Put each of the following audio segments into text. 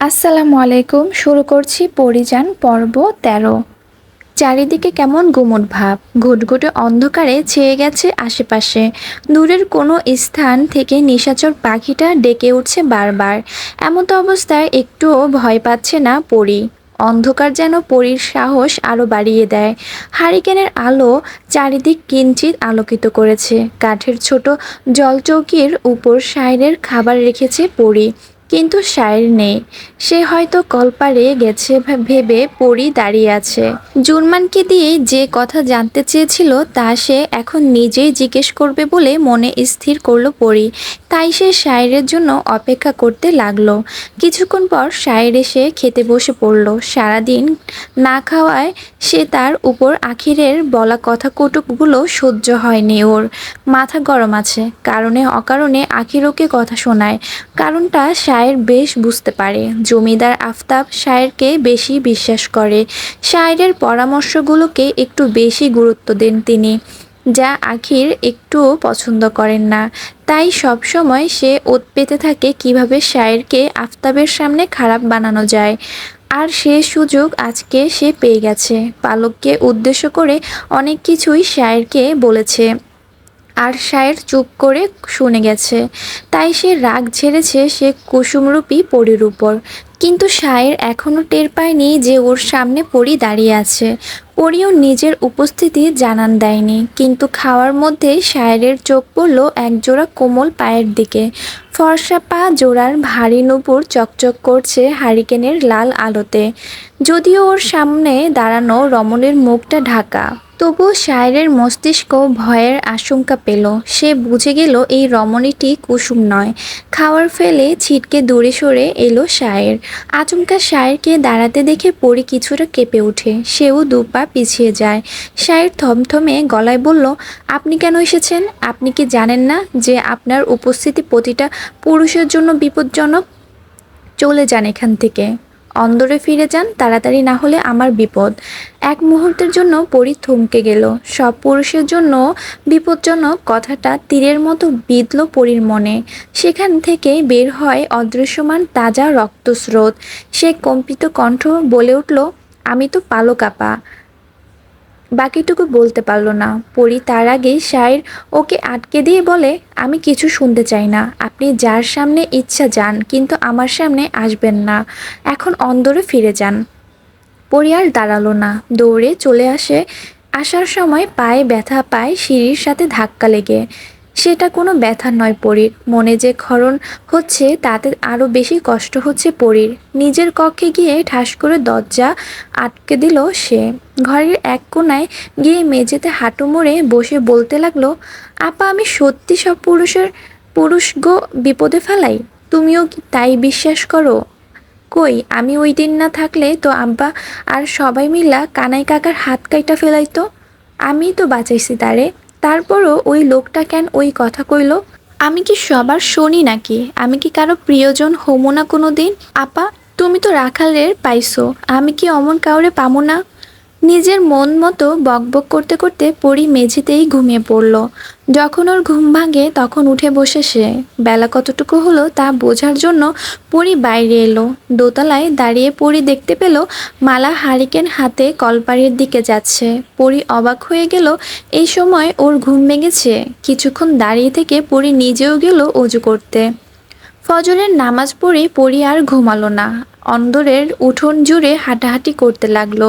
আসসালামু আলাইকুম, শুরু করছি পরিযান পর্ব তেরো। চারিদিকে কেমন গুমট ভাব, ঘুটঘুটে অন্ধকারে ছেয়ে গেছে আশেপাশে। দূরের কোনো স্থান থেকে নিশাচর পাখিটা ডেকে উঠছে বারবার। এমতো অবস্থায় একটুও ভয় পাচ্ছে না পরি। অন্ধকার যেন পরীর সাহস আরও বাড়িয়ে দেয়। হারিকেনের আলো চারিদিক কিঞ্চিত আলোকিত করেছে। কাঠের ছোট জলচৌকির উপর সাইরের খাবার রেখেছে পরী। কিন্তু শায়ের নেই। সে হয়তো কলপারে গেছে ভেবে পড়ি দাঁড়িয়ে আছে। জুরমানকে দিয়ে যে কথা জানতে চেয়েছিল তা সে এখন নিজেই জিজ্ঞেস করবে বলে মনে স্থির করল পড়ি তাই সে শায়েরের জন্য অপেক্ষা করতে লাগল। কিছুক্ষণ পর শায়ের এসে খেতে বসে পড়ল। সারাদিন না খাওয়ায় সে তার উপর আখিরের বলা কথা কটুকগুলো সহ্য হয়নি ওর। মাথা গরম আছে। কারণে অকারণে আখির ওকে কথা শোনায়। কারণটা শায়ের বেশ বুঝতে পারে। জমিদার আফতাব শায়েরকে বেশি বিশ্বাস করে। শায়েরের পরামর্শগুলোকে একটু বেশি গুরুত্ব দেন তিনি, যা আখির একটুও পছন্দ করেন না। তাই সব সময় সে ওত পেতে থাকে কীভাবে শায়েরকে আফতাবের সামনে খারাপ বানানো যায়। আর সে সুযোগ আজকে সে পেয়ে গেছে। পালককে উদ্দেশ্য করে অনেক কিছুই শায়েরকে বলেছে। আর সায়ের চুপ করে শুনে গেছে। তাই সে রাগ ঝেড়েছে সে কুসুমরূপী পরীর উপর। কিন্তু সায়ের এখনও টের পায়নি যে ওর সামনে পরি দাঁড়িয়ে আছে। পরিও নিজের উপস্থিতি জানান দেয়নি। কিন্তু খাওয়ার মধ্যে সায়ের চোখ পড়ল একজোড়া কোমল পায়ের দিকে। ফর্সা পা জোড়ার ভারী নুপুর চকচক করছে হারিকেনের লাল আলোতে। যদিও ওর সামনে দাঁড়ানো রমণীর মুখটা ঢাকা, তবুও শায়েরের মস্তিষ্ক ভয়ের আশঙ্কা পেল। সে বুঝে গেল এই রমণীটি কুসুম নয়। খাওয়ার ফেলে ছিটকে দূরে সরে এলো শায়ের। আচমকা শায়েরকে দাঁড়াতে দেখে পরি কিছুটা কেঁপে ওঠে। সেও দু পা পিছিয়ে যায়। শায়ের থমথমে গলায় বলল, আপনি কেন এসেছেন? আপনি কি জানেন না যে আপনার উপস্থিতি প্রতিটা পুরুষের জন্য বিপজ্জনক, চলে যান এখান থেকে। অন্দরে ফিরে যান, তাড়াতাড়ি না হলে আমার বিপদ। এক মুহূর্তের জন্য পরি থমকে গেল। সব পুরুষের জন্য বিপজ্জনক কথাটা তীরের মতো বিঁধল পরীর মনে। সেখান থেকে বের হয় অদৃশ্যমান তাজা রক্তস্রোত। সে কম্পিত কণ্ঠ বলে উঠল, আমি তো পালো আপা। বাকিটুকু বলতে পারল না। পরি তার আগেই শায়ের ওকে আটকে দিয়ে বলে, আমি কিছু শুনতে চাই না। আপনি যার সামনে ইচ্ছা যান, কিন্তু আমার সামনে আসবেন না। এখন অন্দরে ফিরে যান। পরি আর দাঁড়াল না। দৌড়ে চলে আসে, আসার সময় পায়ে ব্যথা পায়, সিঁড়ির সাথে ধাক্কা লেগে। সেটা কোনো ব্যথা নয় পরীর। মনে যে ক্ষরণ হচ্ছে, তাতে আরও বেশি কষ্ট হচ্ছে পরীর। নিজের কক্ষে গিয়ে ঠাস করে দরজা আটকে দিল সে। ঘরের এক কোনায় গিয়ে মেঝেতে হাঁটু মুড়ে বসে বলতে লাগল, আপা, আমি সত্যি সব পুরুষের পুরুষ গো বিপদে ফেলাই? তুমিও তাই বিশ্বাস করো? কই, আমি ওই দিন না থাকলে তো আব্বা আর সবাই মিলা কানাই কাকার হাত কাইটা ফেলাইতো? আমি তো বাঁচাইছি তারে। তারপরও ওই লোকটা কেন ওই কথা কইল? আমি কি সবার শুনি নাকি? আমি কি কারও প্রিয়জন হমো না কোনো দিন আপা, তুমি তো রাখালের পাইছো। আমি কি অমন কাউরে পামো না? নিজের মন মতো বকবক করতে করতে পরি মেঝেতেই ঘুমিয়ে পড়ল। যখন ওর ঘুম ভাঙে তখন উঠে বসে সে। বেলা কতটুকু হলো তা বোঝার জন্য পরি বাইরে এলো। দোতলায় দাঁড়িয়ে পরি দেখতে পেল মালা হারিকেন হাতে কলপাড়ির দিকে যাচ্ছে। পরি অবাক হয়ে গেল, এই সময় ওর ঘুম ভেঙেছে। কিছুক্ষণ দাঁড়িয়ে থেকে পরি নিজেও গেল অজু করতে। ফজরের নামাজ পড়ে পড়ি আর ঘুমালো না। অন্দরের উঠোন জুড়ে হাঁটাহাঁটি করতে লাগল।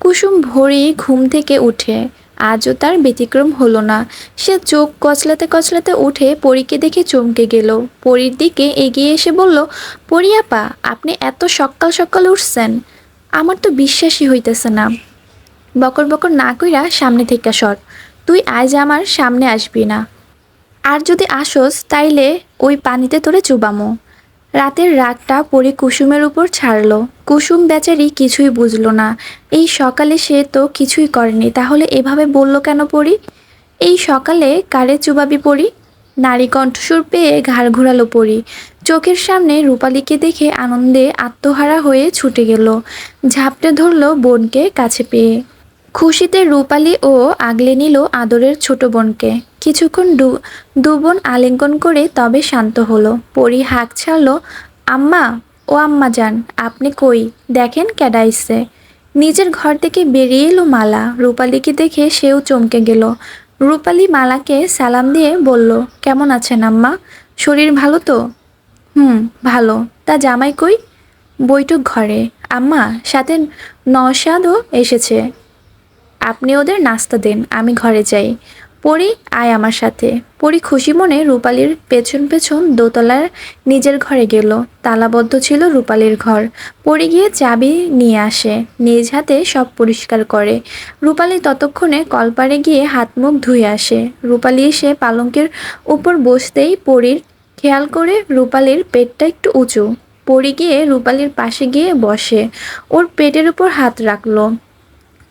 কুসুম ভোরেই ঘুম থেকে উঠে। আজও তার ব্যতিক্রম হলো না। সে চোখ কচলাতে কচলাতে উঠে পরীকে দেখে চমকে গেল। পরীর দিকে এগিয়ে এসে বলল পরিয়াপা আপনি এত সকাল সকাল উঠছেন। আমার তো বিশ্বাসই হইতেছে না। বকর বকর না কইরা সামনে থেকে সর। তুই আজ আমার সামনে আসবি না। আর যদি আসোস, তাইলে ওই পানিতে তোরে চুবামো। রাতের রাগটা পরে কুসুমের উপর ছাড়লো। কুসুম বেচারি কিছুই বুঝলো না। এই সকালে সে তো কিছুই করেনি, তাহলে এভাবে বলল কেন পড়ি এই সকালে কারে চুবাবি পড়ি নারী কণ্ঠস্বর পেয়ে ঘাড় ঘোরালো পড়ি চোখের সামনে রূপালীকে দেখে আনন্দে আত্মহারা হয়ে ছুটে গেল। ঝাপটে ধরলো বোনকে কাছে পেয়ে। খুশিতে রূপালী ও আগলে নিল আদরের ছোট বোনকে। কিছুক্ষণ দু দু বোন আলিঙ্গন করে তবে শান্ত হলো। পরি হাঁক ছাড়লো, আম্মা, ও আম্মা যান, আপনি কই? দেখেন ক্যাডাইসে। নিজের ঘর থেকে বেরিয়ে এলো মালা। রূপালীকে দেখে সেও চমকে গেল। রূপালী মালাকে সালাম দিয়ে বলল, কেমন আছেন আম্মা? শরীর ভালো তো? হুম, ভালো। তা জামাই কই? বৈঠক ঘরে। আম্মা, সাথে নসাদও এসেছে। আপনি ওদের নাস্তা দেন, আমি ঘরে যাই। পরি, আয় আমার সাথে। পরি খুশি মনে রূপালীর পেছন পেছন দোতলার নিজের ঘরে গেল। তালাবদ্ধ ছিল রূপালীর ঘর। পরি গিয়ে চাবি নিয়ে আসে। নিজ হাতে সব পরিষ্কার করে। রূপালী ততক্ষণে কলপারে গিয়ে হাত মুখ ধুয়ে আসে। রূপালী এসে পালঙ্কের উপর বসতেই পরির খেয়াল করে রূপালীর পেটটা একটু উঁচু। পরি গিয়ে রূপালীর পাশে গিয়ে বসে। ওর পেটের উপর হাত রাখল।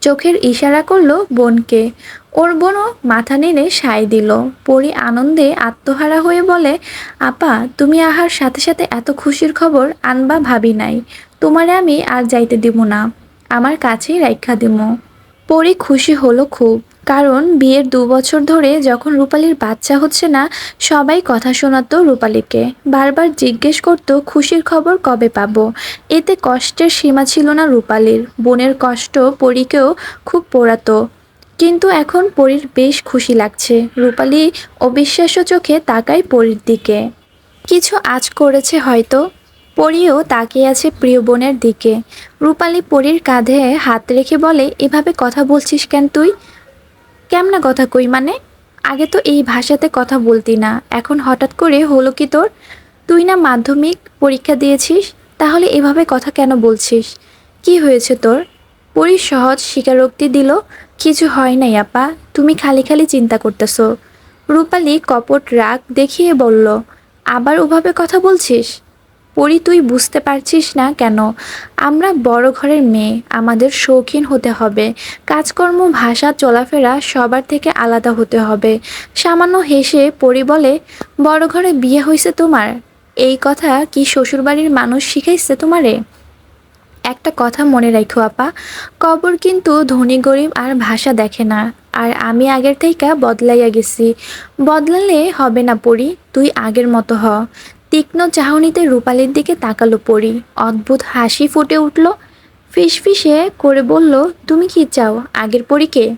চোখের ইশারা করল বোনকে। ওর বোনও মাথা নেড়ে সায় দিল। পরি আনন্দে আত্মহারা হয়ে বলে, আপা, তুমি আহার সাথে সাথে এত খুশির খবর আনবা ভাবি নাই। তোমারে আমি আর যাইতে দিব না। আমার কাছেই রাইখা দিব পরি খুশি হলো খুব। কারণ বিয়ের দু বছর ধরে যখন রূপালীর বাচ্চা হচ্ছে না, সবাই কথা শোনাতো রূপালীকে। বারবার জিজ্ঞেস করতো, খুশির খবর কবে পাবো? এতে কষ্টের সীমা ছিল না রূপালীর। বোনের কষ্ট পরীকেও খুব পোড়াতো। কিন্তু এখন পরীর বেশ খুশি লাগছে। রূপালী অবিশ্বাস্য চোখে তাকায় পরীর দিকে। কিছু আজ করেছে হয়তো? পরিও তাকিয়ে আছে প্রিয় বোনের দিকে। রূপালী পরীর কাঁধে হাত রেখে বলে, এভাবে কথা বলছিস কেন তুই? কেমনা কথা কই মানে? আগে তো এই ভাষাতে কথা বলতি না, এখন হঠাৎ করে হলো কি তোর? তুই না মাধ্যমিক পরীক্ষা দিয়েছিস, তাহলে এভাবে কথা কেন বলছিস? কি হয়েছে তোর? পরি সহজ স্বীকারোক্তি দিল, কিছু হয় নাই আপা, তুমি খালি খালি চিন্তা করতেছো। রূপালী কপট রাগ দেখিয়ে বলল, আবার ওভাবে কথা বলছিস? পরি, তুই বুঝতে পারছিস না কেন? আমরা বড় ঘরের মেয়ে, আমাদের শৌখিন হতে হবে। কাজকর্ম, ভাষা, চলাফেরা সবার থেকে আলাদা হতে হবে। সামান্য হেসে পরি বলে, বড় ঘরে বিয়ে হয়েছে তোমার? এই কথা কি শ্বশুরবাড়ির মানুষ শিখাইছে তোমারে? একটা কথা মনে রাখো আপা, কবর কিন্তু ধনী, গরিব আর ভাষা দেখে না। আর আমি আগের থেকে বদলাইয়া গেছি। বদলালে হবে না পড়ি তুই আগের মতো হ। তীক্ষ্ণ চাহনিতে রূপালীর দিকে তাকালো পড়ি অদ্ভুত হাসি ফুটে উঠল। ফিসফিসে করে বলল, তুমি কি চাও? আগের পরীকে?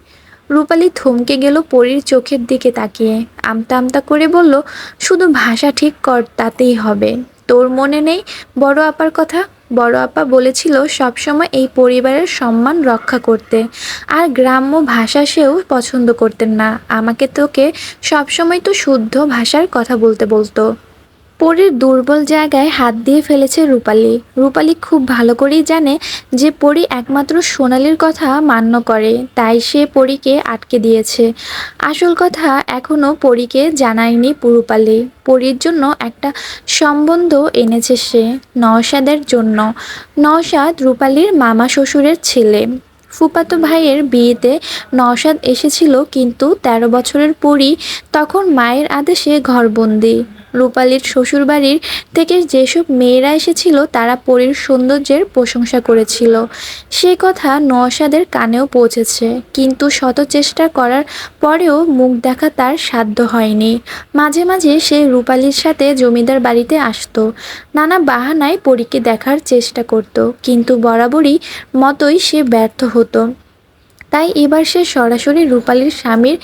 রূপালি থমকে গেল পরীর চোখের দিকে তাকিয়ে। আমতা আমতা করে বলল, শুধু ভাষা ঠিক কর, তাতেই হবে। তোর মনে নেই বড় আপার কথা? বড় আপা বলেছিল, সবসময় এই পরিবারের সম্মান রক্ষা করতে। আর গ্রাম্য ভাষা সেও পছন্দ করতেন না। আমাকে তোকে সবসময় তো শুদ্ধ ভাষার কথা বলতে বলতো। পরীর দুর্বল জায়গায় হাত দিয়ে ফেলেছে রূপালি। রূপালি খুব ভালো করেই জানে যে পরী একমাত্র সোনালির কথা মান্য করে, তাই সে পরীকে আটকে দিয়েছে। আসল কথা এখনও পরীকে জানায়নি রূপালী। পরীর জন্য একটা সম্বন্ধ এনেছে সে নওশাদের জন্য। নওশাদ রূপালীর মামা শ্বশুরের ছেলে। ফুপাতো ভাইয়ের বিয়েতে নওশাদ এসেছিল কিন্তু ১৩ বছরের পরই তখন মায়ের আদেশে ঘরবন্দি। রূপালীর শ্বশুরবাড়ির থেকে যেসব মেয়েরা এসেছিল, তারা পরীর সৌন্দর্যের প্রশংসা করেছিল। সে কথা নওশাদের কানেও পৌঁছেছে। কিন্তু শত চেষ্টা করার পরেও মুখ দেখা তার সাধ্য হয়নি। মাঝে মাঝে সে রূপালীর সাথে জমিদার বাড়িতে আসতো। নানা বাহানায় পরীকে দেখার চেষ্টা করত। কিন্তু বরাবরই মতোই সে ব্যর্থ হতো। তাই এবার সে সরাসরি রূপালীর স্বামীর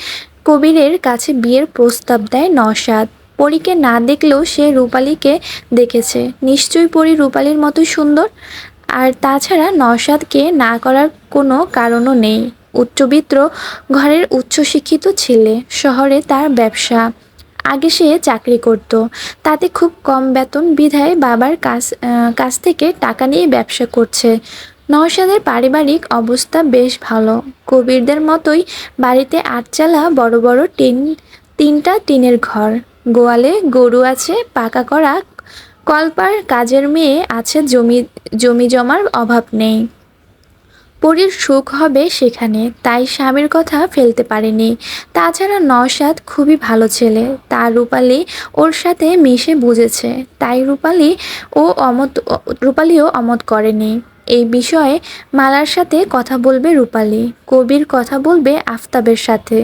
কবিরের কাছে বিয়ের প্রস্তাব দেয় নওশাদ। পরীকে না দেখলেও সে রূপালীকে দেখেছে। নিশ্চয়ই পরী রূপালীর মতোই সুন্দর। আর তাছাড়া নওশাদকে না করার কোনো কারণও নেই। উচ্চবিত্ত ঘরের উচ্চশিক্ষিত ছেলে, শহরে তার ব্যবসা। আগে সে চাকরি করত। তাতে খুব কম বেতন বিধায় বাবার কাছ কাছ থেকে টাকা নিয়ে ব্যবসা করছে। নওশাদের পারিবারিক অবস্থা বেশ ভালো। কবিরদের মতোই বাড়িতে আটচালা বড় বড় টিন, তিনটা টিনের ঘর। গোয়ালে গরু আছে, পাকা করা, কলপার কাজের মেয়ে আছে, জমি জমি জমার অভাব নেই। পরীর সুখ হবে সেখানে, তাই স্বামীর কথা ফেলতে পারেনি। তাছাড়া নওশাদ খুবই ভালো ছেলে তার রূপালি ওর সাথে মিশে বুঝেছে, তাই রূপালি ও অমত, রূপালিও অমত করেনি। এই বিষয়ে মালার সাথে কথা বলবে রূপালী, কবির কথা বলবে আফতাবের সাথে।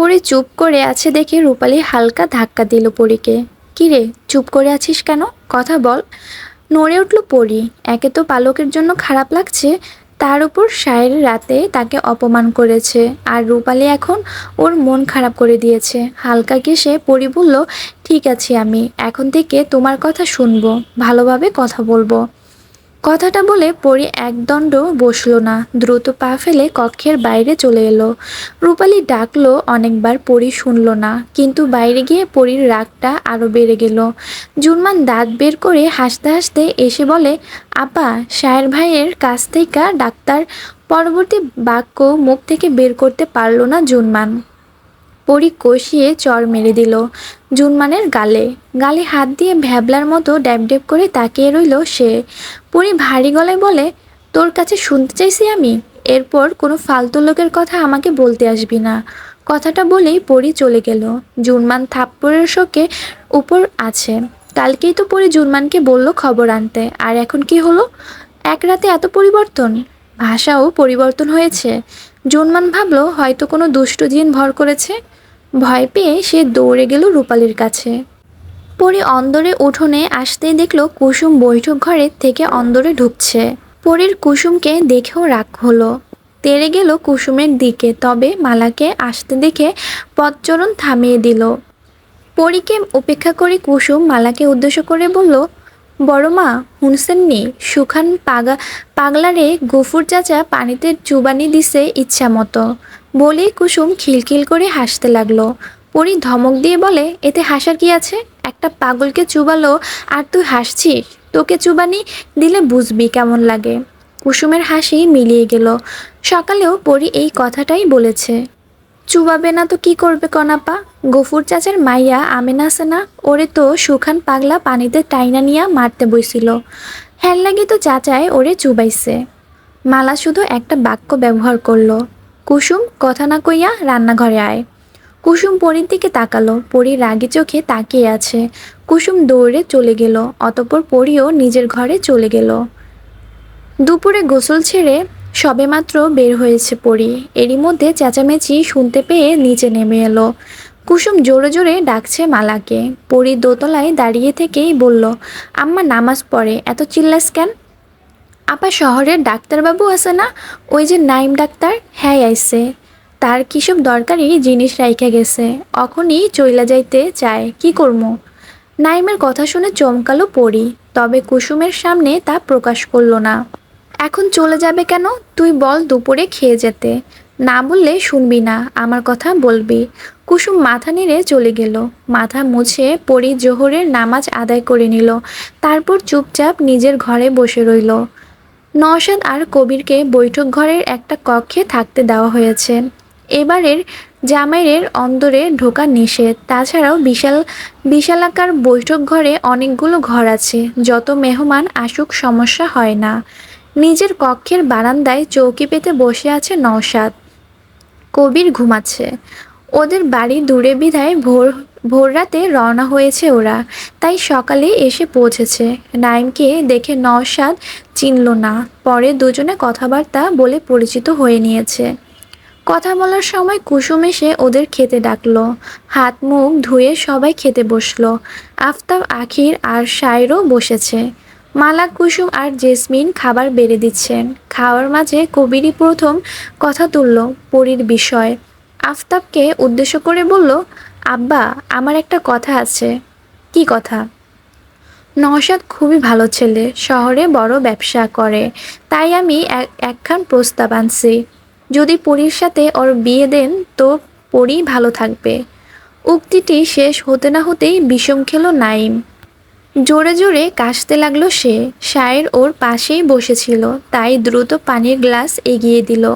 পরি চুপ করে আছে দেখে রূপালি হালকা ধাক্কা দিল পরীকে। কিরে চুপ করে আছিস কেন? কথা বল। নড়ে উঠল পরি। একে তো পালকের জন্য খারাপ লাগছে। তার উপর সায়ের রাতে তাকে অপমান করেছে। আর রূপালি এখন ওর মন খারাপ করে দিয়েছে। হালকা কেসে পরি বলল, ঠিক আছে আমি। এখন থেকে তোমার কথা শুনব। ভালোভাবে কথা বলব। কথাটা বলে পরি একদণ্ড বসল না। দ্রুত পা ফেলে কক্ষের বাইরে চলে এলো। রূপালী ডাকলো অনেকবার, পরি শুনল না। কিন্তু বাইরে গিয়ে পরির রাগটা আরও বেড়ে গেল। জুনমান দাঁত বের করে হাসতে হাসতে এসে বলে, আপা, শায়ের ভাইয়ের কাছ থেকে ডাক্তার পরবর্তী বাক্য মুখ থেকে বের করতে পারল না জুনমান। পরি কষিয়ে চর মেরে দিল। জুনমানের গালে। গালে হাত দিয়ে ভ্যাবলার মতো ড্যাব ড্যাব করে তাকিয়ে রইল সে। পরি ভারী গলায় বলে, তোর কাছে শুনতে চাইছি আমি? এরপর কোনো ফালতু লোকের কথা আমাকে বলতে আসবি না। কথাটা বলেই পরি চলে গেল। জুনমান থাপ্পড়ের শোকে উপর আছে। কালকেই তো পরি জুনমানকে বলল খবর আনতে। আর এখন কি হলো? এক রাতে এত পরিবর্তন? ভাষাও পরিবর্তন হয়েছে। জুনমান ভাবলো, হয়তো কোনো দুষ্ট জিন ভর করেছে? ভয় পেয়ে সে দৌড়ে গেল রূপালীর কাছে। পরি অন্দরে উঠোনে আসতেই দেখল কুসুম বৈঠক ঘরের থেকে অন্দরে ঢুকছে। পরীর কুসুমকে দেখেও রাগ হলো। তেড়ে গেল কুসুমের দিকে, তবে মালাকে আসতে দেখে পথচরণ থামিয়ে দিল। পরীকে উপেক্ষা করে কুসুম মালাকে উদ্দেশ্য করে বলল, বড় মা, হুনসেননি, সুখান পাগা, পাগলারে গফুর চাচা পানিতে চুবানি দিছে ইচ্ছা মতো বলেই কুসুম খিলখিল করে হাসতে লাগল। পরি ধমক দিয়ে বলে, এতে হাসার কি আছে? একটা পাগলকে চুবালো, আর তুই হাসছিস? তোকে চুবানি দিলে বুঝবি কেমন লাগে। কুসুমের হাসি মিলিয়ে গেল। সকালেও পরি এই কথাটাই বলেছে। চুবাবে না তো কি করবে কনাপা? গফুর চাচার মাইয়া আমেনা সেনা ওরে তো সুখান পাগলা পানিতে টাইনা নিয়া মারতে বইছিল। হ্যাল লাগি তো চাচায় ওরে চুবাইছে। মালা শুধু একটা বাক্য ব্যবহার করল। কুসুম কথা না কইয়া রান্নাঘরে আয়। কুসুম পরীর দিকে তাকালো, পরী রাগি চোখে তাকিয়ে আছে। কুসুম দৌড়ে চলে গেল, অতপর পরীও নিজের ঘরে চলে গেল। দুপুরে গোসল ছেড়ে সবেমাত্র বের হয়েছে পরি। এরই মধ্যে চেঁচামেচি শুনতে পেয়ে নিচে নেমে এলো। কুসুম জোরে জোরে ডাকছে মালাকে। পরি দোতলায় দাঁড়িয়ে থেকেই বলল, আম্মা নামাজ পড়ে, এত চিল্লাস কেন? আপা শহরের ডাক্তারবাবু আছে না? ওই যে নাইম ডাক্তার? হ্যাঁ আইসে। তার কিসব দরকারি জিনিস রাইখা গেছে। অখনই চইলা যাইতে চায়। কি করব নাইমের কথা শুনে চমকালো পড়ি তবে কুসুমের সামনে তা প্রকাশ করল না। এখন চলে যাবে কেন? তুই বল দুপুরে খেয়ে যেতে। না বললে শুনবি না, আমার কথা বলবি। কুসুম মাথা নেড়ে চলে গেল। মাথা মুছে পরি জোহরের নামাজ আদায় করে নিল। তারপর চুপচাপ নিজের ঘরে বসে রইল। নওশাদ আর কবিরকে বৈঠক ঘরের একটা কক্ষে থাকতে দেওয়া হয়েছে। এবারের জামাইয়ের অন্দরে ঢোকা নিষেধ। তাছাড়াও বিশাল, বিশালাকার বৈঠক ঘরে অনেকগুলো ঘর আছে। যত মেহমান আসুক, সমস্যা হয় না। নিজের কক্ষের বারান্দায় চৌকি পেতে বসে আছে নওশাদ। কবির ঘুমাচ্ছে। ওদের বাড়ি দূরে বিধায় ভোর ভোর রাতে রওনা হয়েছে ওরা। তাই সকালে এসে পৌঁছেছে। নাইমকে দেখে নওশাদ চিনল না। পরে দুজনে কথাবার্তা বলে পরিচিত হয়ে নিয়েছে। কথা বলার সময় কুসুম এসে ওদের খেতে ডাকলো। হাত মুখ ধুয়ে সবাই খেতে বসল। আফতাব, আখির আর সাইরও বসেছে। মালা, কুসুম আর জেসমিন খাবার বেড়ে দিচ্ছেন। খাওয়ার মাঝে কবিরই প্রথম কথা তুলল পরীর বিষয়। আফতাবকে উদ্দেশ্য করে বলল আব্বা, আমার একটা কথা আছে। কি কথা? নওশাদ খুবই ভালো ছেলে, শহরে বড় ব্যবসা করে। তাই আমি এক- একখান প্রস্তাব আনছি। যদি পরীর সাথে ওর বিয়ে দেন, তো পরী ভালো থাকবে। উক্তিটি শেষ হতে না হতেই বিষম খেলো নাইম জোরে জোরে কাশতে লাগল সে। সায়ের ওর পাশেই বসেছিল। তাই দ্রুত পানির গ্লাস এগিয়ে দিল।